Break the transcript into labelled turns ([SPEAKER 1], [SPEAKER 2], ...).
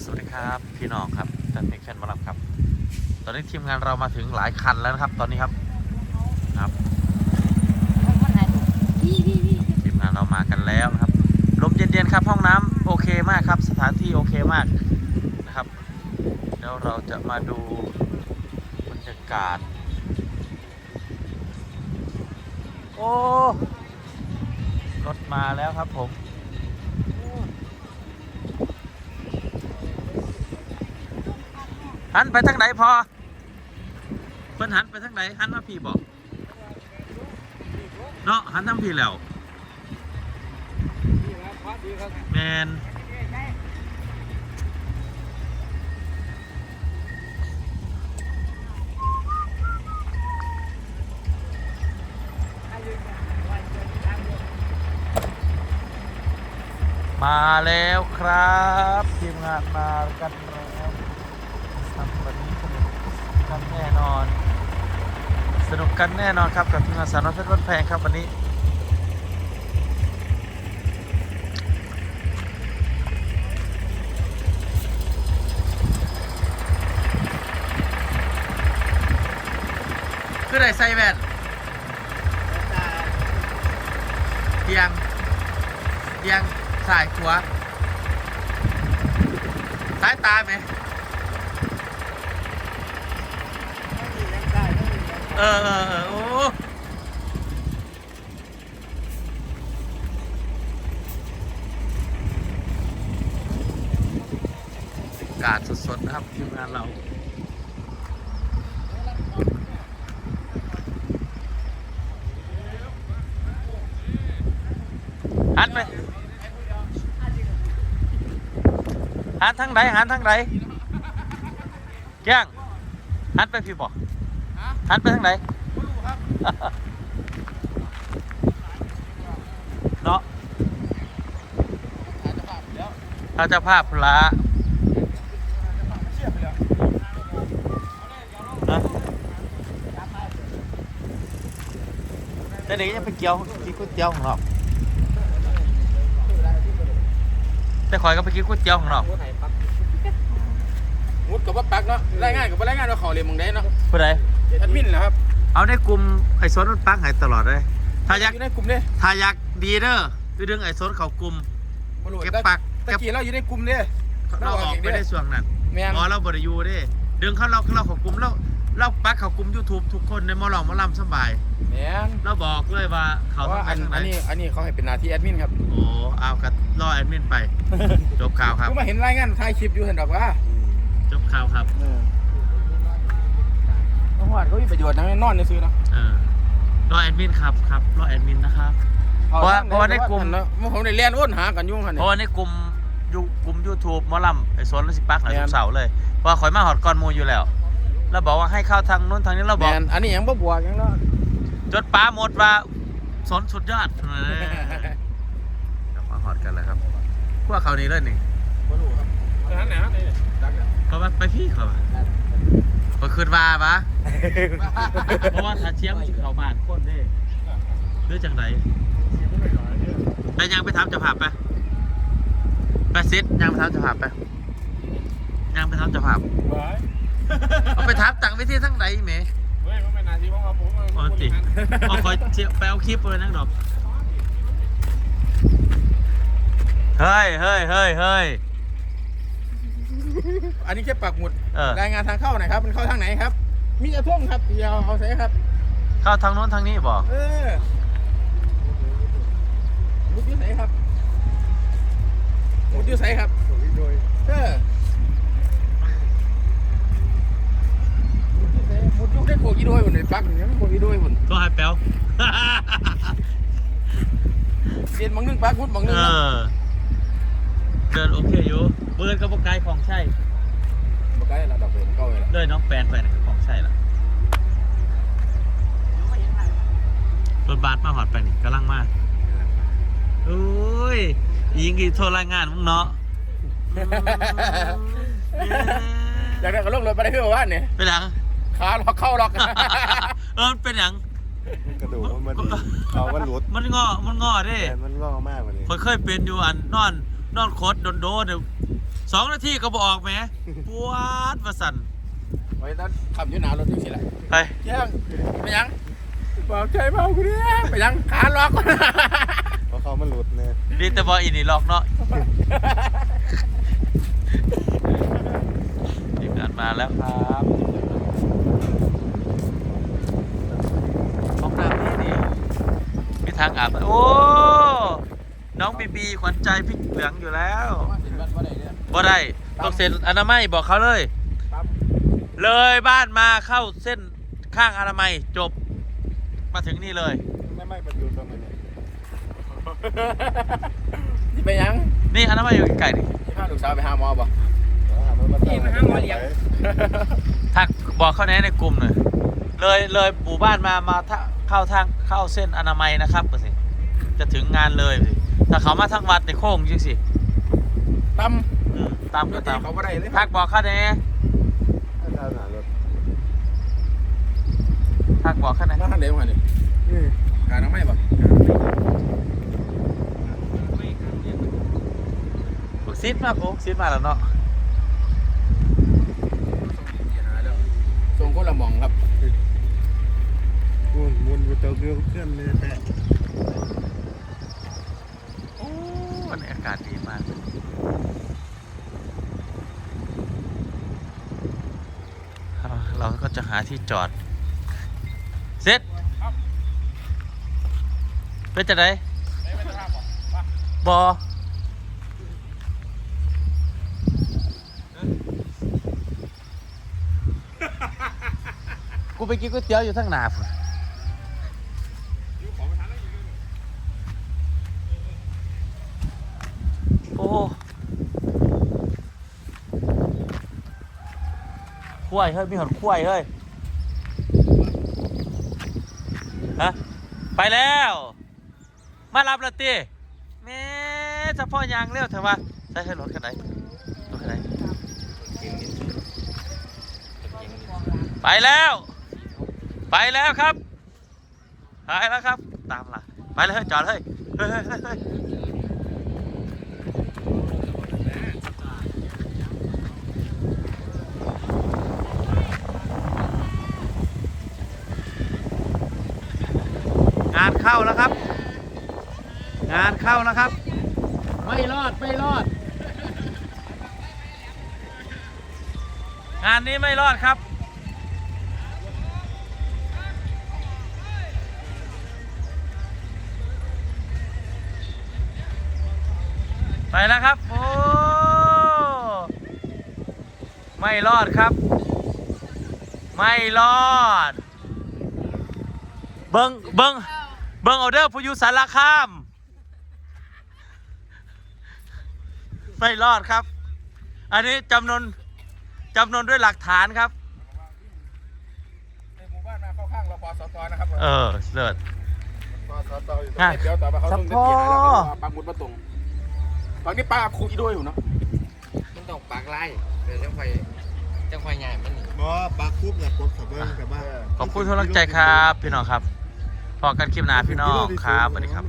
[SPEAKER 1] สวัสดีครับพี่น้องครับแฟนเพลงแฟนหมอลำครับ ตอนนี้ทีมงานเรามาถึงหลายคันแล้วนะครับ ตอนนี้ครับครับทีมงานเรามากันแล้วครับลมเย็นๆครับ ห้องน้ำโอเคมากครับ สถานที่โอเคมากนะครับแล้วเราจะมาดูบรรยากาศ โอ้รถมาแล้วครับผม หันไปทางไหนพอเพิ่นหันไปทางไหนหันมาพี่บอกเนาะหันทางพี่แล้วแมนมาแล้วครับ ทีมงานมากันแล้วครับวันนี้สนุกกั นแน่นอน สนุกกันแน่นอนครับ กับทีมงานสารพัดเพชรบ้านแพงครับวันนี้ คือได้ใส่แว่นเอียงเอียงสายขวาสายตาไหม เออเออเออโอ้อากาศสดๆนะครับทีมงานเราหันไปหันทางไหนหันทางไหนแก้งหันไปพี่บอก หันไปทางไหนเนาะถ้าเจะภาพพละนะแต่เด็กยังไปเกี่ยวกินก๋วยเตี๋ยวของเราแต่คอยก็ไปกินก๋วยเตี๋ยวของเรา
[SPEAKER 2] มุดกับว่าปักเนาะรายงานกับว่ารายงานว่าเขาเรียนมึงได้เนาะ
[SPEAKER 1] ผู้ใด
[SPEAKER 2] แอดมินเหรอครับ
[SPEAKER 1] เอาในกลุ่มไอ้สนมันปังใหายตลอดเลยถ้าอยาก
[SPEAKER 2] อยู่ในกลุ่มเนี่ย
[SPEAKER 1] ถ้าอยากดีเด้อคือดึงไอ้สนเขากลุ่ม
[SPEAKER 2] มาโหลด
[SPEAKER 1] เก็บ
[SPEAKER 2] ตะ
[SPEAKER 1] ปัก
[SPEAKER 2] ตะ
[SPEAKER 1] เก็บ
[SPEAKER 2] กี้เราอยู่ในกลุ่มเนี่ย
[SPEAKER 1] เราออกไปได้ส่วนนั้น
[SPEAKER 2] แมน
[SPEAKER 1] หมอเราบริยูเด้ดึงเขาเราเราเขากลุ่มเราเราปักเขากลุ่ม YouTube ทุกคนในหมอลองหมอลำสบาย
[SPEAKER 2] แมน
[SPEAKER 1] เราบอกเลยว่า
[SPEAKER 2] เพ
[SPEAKER 1] เขา
[SPEAKER 2] ราะ
[SPEAKER 1] ต้อ
[SPEAKER 2] ว่าง
[SPEAKER 1] ไป
[SPEAKER 2] อัน
[SPEAKER 1] ทางไหน
[SPEAKER 2] อันนี้อันนี้เขาให้เป็นหน้าที่แอดมินครับ
[SPEAKER 1] โอ้เอากับรอแอดมินไป จบข่าวครับ
[SPEAKER 2] กูมาเห็นรายงานถ่ายคลิปอยู่เห็นดอกว่า
[SPEAKER 1] จบข่าวครับ
[SPEAKER 2] ต้องว่าเขามีประโยชน์นะนอนในซื้อนะ
[SPEAKER 1] เออรอแอดมินครับครับรอแอดมินนะครับ เพราะว่าเพราะว่าในกลุ่ม
[SPEAKER 2] เนาะผมได้เรียนอ้นหากันยุ่งกัน
[SPEAKER 1] เพ
[SPEAKER 2] เนี่ย
[SPEAKER 1] ราะว่าในกลุ่มยูกลุ่ม YouTube หมอลำไอ้สวนรสิปักหลาย
[SPEAKER 2] แม่
[SPEAKER 1] ทุกเสาเลยเพราะข่อยมาหอดก่อนมูอยู่แล้วแล้วบอกว่าให้เข้าทางนู้นทางนี้เราบอก
[SPEAKER 2] อันนี้ยังบ่บวกยังเนาะ
[SPEAKER 1] จดป้าหมดว่าสนสุดยอดเลับมาหอดกันแล้วครับพวกเขานี้เลยนี่
[SPEAKER 2] บ่รู้ครับทางไหนครับนี่ดัก
[SPEAKER 1] เขาว่าไปพี่เขา ว่าเขาคืนว่าปะเพราะว่าถ้าเชียงมันจะเขาบานคนเด้หรือจังไรไปยังไปทำเจะภาพไปไปซิดยังไปทำเจะภาพไปยังไปทำเจะภาพ
[SPEAKER 2] ไว้
[SPEAKER 1] เอาไปทับต่างวิธีทั้งใดแหม
[SPEAKER 2] เฮ้ยมันเป็นหน้าที่ของเราผม
[SPEAKER 1] ปกติเอาคอยเชียไปเอาคลิปเลยนั่งดอกเฮ้ยเฮ้ยเฮ้ยเฮ้ย
[SPEAKER 2] อันนี้แค่ปักหมุด
[SPEAKER 1] เออ
[SPEAKER 2] รายงานทางเข้าหน่อยครับ มันเข้าทางไหนครับ มีกระท่งครับเดียวเอาใส่ครับ
[SPEAKER 1] เข้าทางโน้นทางนี้บอก
[SPEAKER 2] เออมุดอยูใส่ครับมุดอยูใส่ครับเออมุดอยูใส่มุดอยูได้โคกีโดยบนเลยปักอย่างนี้โคกีโดยบน
[SPEAKER 1] ตัวหายแป๊ว
[SPEAKER 2] เรียนบางนึงปักมุดบางนึ
[SPEAKER 1] เอง
[SPEAKER 2] นะ
[SPEAKER 1] อเดินโอเคอยู่เบิร์นกับบกไกลของใช่
[SPEAKER 2] บ่ใกล้ละดอกเบี้ยเก้าเลยละ
[SPEAKER 1] เลยน้องแปนไปนะของใช่ละรถบัสมาหอดไปนี่กำลังมาโอ้ยยิงกี่โทรรายงานมึงเนาะ
[SPEAKER 2] อยากได้ก็ลงรถไปได้เพื่อว่าเนี่ย
[SPEAKER 1] เป็นหยัง
[SPEAKER 2] ขาล็อกเข้าล็อก
[SPEAKER 1] เออมันเป็นหยัง
[SPEAKER 3] กระดูกมันเขามันหลุด
[SPEAKER 1] มันงอมันงอเด้
[SPEAKER 3] แต่มันงอกมากกว่านี้
[SPEAKER 1] คนเคยเป็นอยู่อันนอน นอนโคตรโดนโดนเดี๋ยว สองนาทีก็บออกแหมปวดมาสั่น
[SPEAKER 2] ไว้ตอนขับอยู่หนารถจังสิแหละ
[SPEAKER 1] ไป
[SPEAKER 2] เที่ยงไปยังบอกใจเบากูเนี่ยไปยังขาล็อก
[SPEAKER 3] เพราะเขามันหลุดเนี่ย
[SPEAKER 1] ดีแต่บออินนี่ล็อกเนาะทีมงานมาแล้วครับห้องน้ำนี่นี่มีทางอาบโอ้น้องบีบีขวัญใจพี่เหลืองอยู่แล้ว
[SPEAKER 2] มาถึง บ้านบ่ได้เนี่ย
[SPEAKER 1] บ่ได้ต้องเซ็นอนามัยบอกเขาเลย
[SPEAKER 2] ปั๊บ
[SPEAKER 1] เลยบ้านมาเข้าเส้นข้างอนามัยจบ มาถึงนี่เลย
[SPEAKER 3] ไม่ไม่มันอยู่ตรงไหนเนี่ย
[SPEAKER 2] ที่ไปยัง
[SPEAKER 1] นี่อนามัยอยู่ไกลๆนี่
[SPEAKER 2] ที่พาลูกสาวไปหาหมอบ่
[SPEAKER 3] นี่มาห้าหมอเลี้ยง
[SPEAKER 1] ทักบอกเขาแน่ในกลุ่มหน่อยเลยเลยหมู่บ้านมามาถ้าเข้าทางเข้าเส้นอนามัยนะครับสิจะถึงงานเลยสิถ้าเขามาทางวัดในโค้งจริงสิ
[SPEAKER 2] ตั้ม
[SPEAKER 1] อืมตามก็ตาม
[SPEAKER 2] เขาบ่ได้เลย
[SPEAKER 1] ทักบอกเขาแน่
[SPEAKER 3] ถ้าทางหนารถ
[SPEAKER 1] ทักบอกเขาแน่
[SPEAKER 2] มาทางเดียวกันนี่
[SPEAKER 3] นี่
[SPEAKER 2] การน้ำไม่บ่
[SPEAKER 1] บุกซิดมาปุ๊กซิดมาแล้วเนาะ
[SPEAKER 2] ส่งคนละหมองครับ
[SPEAKER 3] มุนมุนอยู่เตาเกลือเพื่อนเลยแต่
[SPEAKER 1] โอ้วันนี้อากาศดีมาก เราเราก็จะหาที่จอด เสร็จเป็นจะไดบอกูไปกินก๋วยเตี๋ยวอยู่ทั้งหนาพุ่นโอ้ ขั้วยเฮ้ยมีหอดขั้วยเฮ้ยฮะไปแล้ว มารับละตีแม่เฉพาะยางเร็วเถอะวะใช้ให้รถกันไหนรถกันไหนไปแล้ว ไปแล้วครับไปแล้วครับ ตามล่ะ ไปเลยเจอดเฮ้ยเฮ้ย เฮ้านเข้าแล้วครับ งานเข้าแล้วครับ ไม่รอดไม่รอด งานนี้ไม่รอดครับไปแล้วครับ โอ้ ไม่รอดครับ ไม่รอด เบิงเบิง เบิงออเดอร์ผู้อยู่สารคาม ไม่รอดครับ อันนี้จำนวนจำนวนด้วยหลักฐานครับ
[SPEAKER 2] ในหมู่บ้านมาเข้าข้างรปสตนะครับ
[SPEAKER 1] เออเลิศ
[SPEAKER 2] ปสตอยู่ตรง
[SPEAKER 1] อะ
[SPEAKER 2] นี้เดี๋ยวต่อไปเขาต้อง
[SPEAKER 1] สั
[SPEAKER 2] เดิ
[SPEAKER 1] ม
[SPEAKER 2] น
[SPEAKER 1] ภา
[SPEAKER 2] ที่
[SPEAKER 1] ษณ์
[SPEAKER 2] หาแล้วปางบุญประตงตอนนี้ปลาคูอีด้วยอยู่เนาะ
[SPEAKER 4] มันต้องปากไล่เดี๋ยวจังไฟจังไฟใหญ่มันนี่
[SPEAKER 3] บ่ปากคุบเนี่ยกดขับเบิ้งกับบ้าน
[SPEAKER 1] ขอบคุณทุกกำลังใจครับ พี่น้องครับ พอกันคลิปหน้าพี่น้องครับสวัสดีครับ